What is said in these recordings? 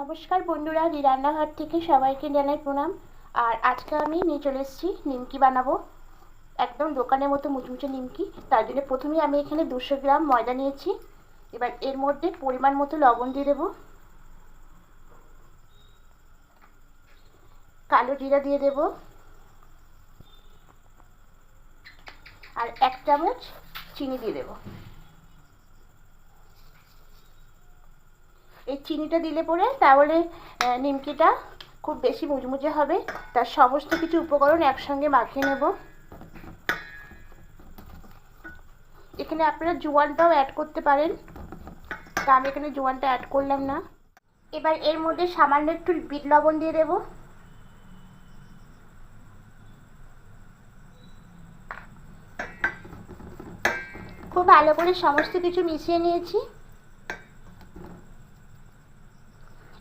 নমস্কার বন্ধুরা, রি রান্নাঘর থেকে সবাইকে জানাই প্রণাম। আর আজকে আমি নিয়ে চলে এসেছি নিমকি বানাবো। একদম দোকানের মতো মুচমুচে নিমকি। তার জন্য প্রথমে আমি এখানে দুশো গ্রাম ময়দা নিয়েছি। এবার এর মধ্যে পরিমাণ মতো লবণ দিয়ে দেবো। কালো জিরা দিয়ে দেবো। আর এক চামচ চিনি দিয়ে দেবো। এই চিনিটা দিলে পরে তাহলে নিমকিটা খুব বেশি মুচমুচে হবে। তার সমস্ত কিছু উপকরণ একসঙ্গে মাখিয়ে নেব। এখানে আপনারা জোয়ানটাও অ্যাড করতে পারেন। তা আমি এখানে জোয়ানটা অ্যাড করলাম না। এবার এর মধ্যে সামান্য একটু বিট লবণ দিয়ে দেব। খুব ভালো করে সমস্ত কিছু মিশিয়ে নিয়েছি।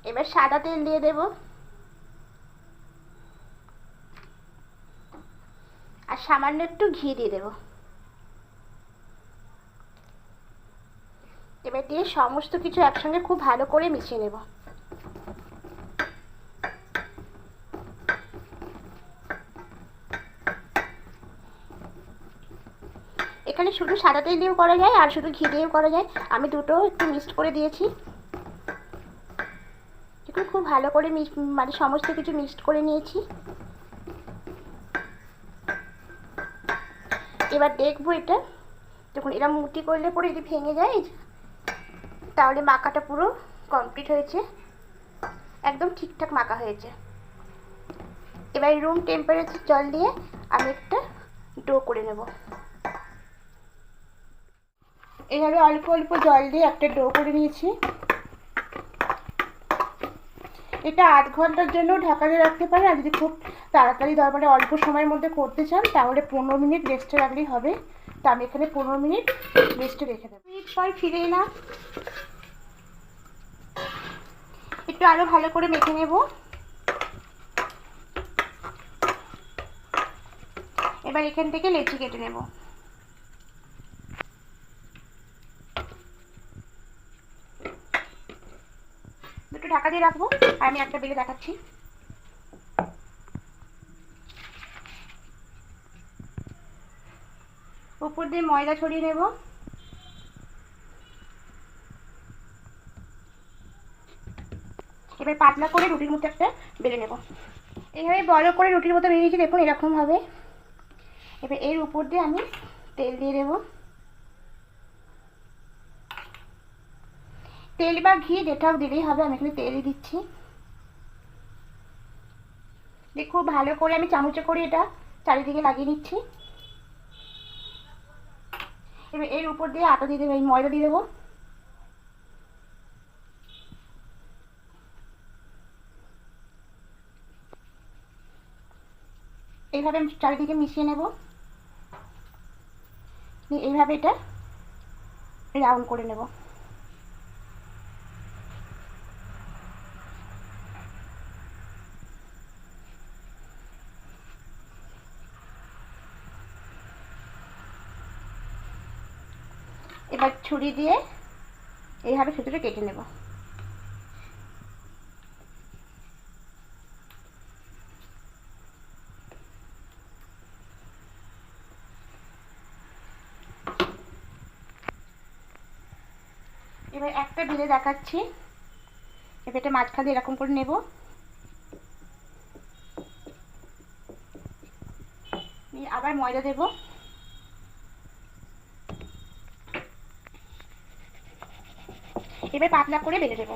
এবার সাদা তেল দিয়ে দেব। আর সামান্য একটু ঘি দিয়ে দেব। এবার দিয়ে সমস্ত কিছু একসঙ্গে খুব ভালো করে মিশিয়ে নেব। এখানে শুধু সাদা তেল দিয়েও করা যায় আর শুধু ঘি দিয়েও করা যায়। আমি দুটো একটু মিক্সড করে দিয়েছি। খুব ভালো করে মানে সমস্ত কিছু মিক্সড করে নিয়েছি। এবার দেখব এটা। দেখুন এরা মুটি করলে পরে যদি ভেঙে যায়, তাহলে মাখাটা পুরো কমপ্লিট হয়েছে। একদম ঠিকঠাক মাখা হয়েছে। এবার রুম টেম্পারেচার জল দিয়ে আমি একটা ডো করে নেব। এভাবে অল্প অল্প জল দিয়ে একটা ডো করে নিয়েছি। এটা আধ ঘণ্টার জন্য ঢাকা দিয়ে রাখতে পারে আর যদি খুব তাড়াতাড়ি দরবারে অল্প সময়ের মধ্যে করতে চান, তাহলে পনেরো মিনিট রেস্টে রাখলেই হবে। তা আমি এখানে পনেরো মিনিট রেস্টে রেখে দেবো। মিনিট পর ফিরে এলাম। একটু আরও ভালো করে মেখে নেব। এবার এখান থেকে লেচি কেটে নেব। দুটো ঢাকা দিয়ে রাখব, আর আমি একটা বেলে দেখাচ্ছি। উপর দিয়ে ময়দা ছড়িয়ে নেব। এবার পাতলা করে রুটির মতো একটা বেলে নেব। এইভাবে বড় করে রুটির মতো বেরিয়েছি দেখুন এরকম হবে এবার এর উপর দিয়ে আমি তেল দিয়ে দেবো। তেল বা ঘি যেটাও দিলেই হবে, আমি এখানে তেলই দিচ্ছি। খুব ভালো করে আমি চামচে করে এটা চারিদিকে লাগিয়ে নিচ্ছি। এবার এর উপর দিয়ে আটা দিয়ে দেবো, এই ময়দা দিয়ে দেবো। এইভাবে আমি চারিদিকে মিশিয়ে নেব। এইভাবে এটা রাউন্ড করে নেব। এবার ছুরি দিয়ে এইভাবে ছোটো কেটে নেব। এবার একটা বেলে দেখাচ্ছি। এবার এটা মাঝখানে এরকম করে নেব। আবার ময়দা দেবো। এবার পাতলা করে বেঁধে দেবো।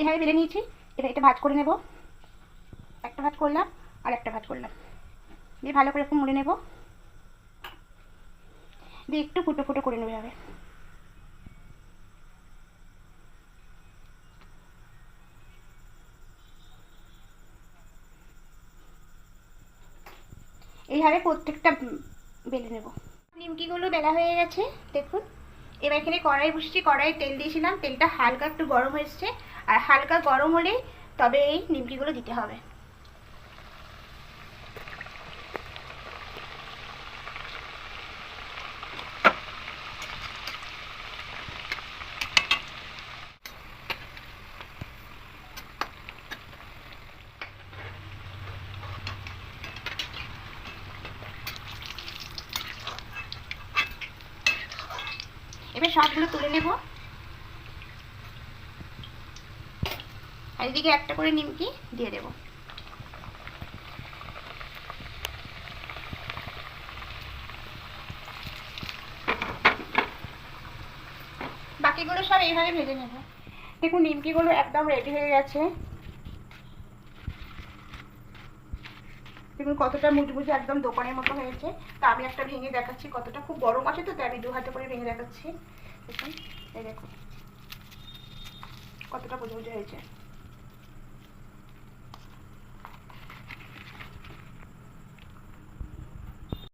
এভাবে বেঁধে নিয়েছি, এবার এটা ভাজ করে নেব। একটা ভাজ করলাম, আর একটা ভাজ করলাম। দিয়ে ভালো করে একটু মুড়ে নেব। দিয়ে একটু ফুটো ফুটো করে নেবে এইভাবে প্রত্যেকটা বেলে নেব। নিমকিগুলো বেলা হয়ে গেছে, দেখুন। এবার এখানে কড়াই বসেছি কড়াই তেল দিয়েছিলাম। তেলটা হালকা একটু গরম হয়েছে। আর হালকা গরম হলে তবে এই নিমকিগুলো দিতে হবে। এবার সবগুলো তুলে নেব। আর এদিকে একটা করে নিমকি দিয়ে দেবো। বাকিগুলো সব এইভাবে ভেজে নেব। দেখুন, নিমকিগুলো একদম রেডি হয়ে গেছে। দেখুন কতটা মুচমুচে একদম দোকানের মতো হয়েছে। তা আমি একটা ভেঙে দেখাচ্ছি, কতটা খুব গরম আছে তো, তাই আমি দু হাতে করে ভেঙে দেখাচ্ছি। দেখুন, এই দেখুন, কতটা মুচমুচে হয়েছে।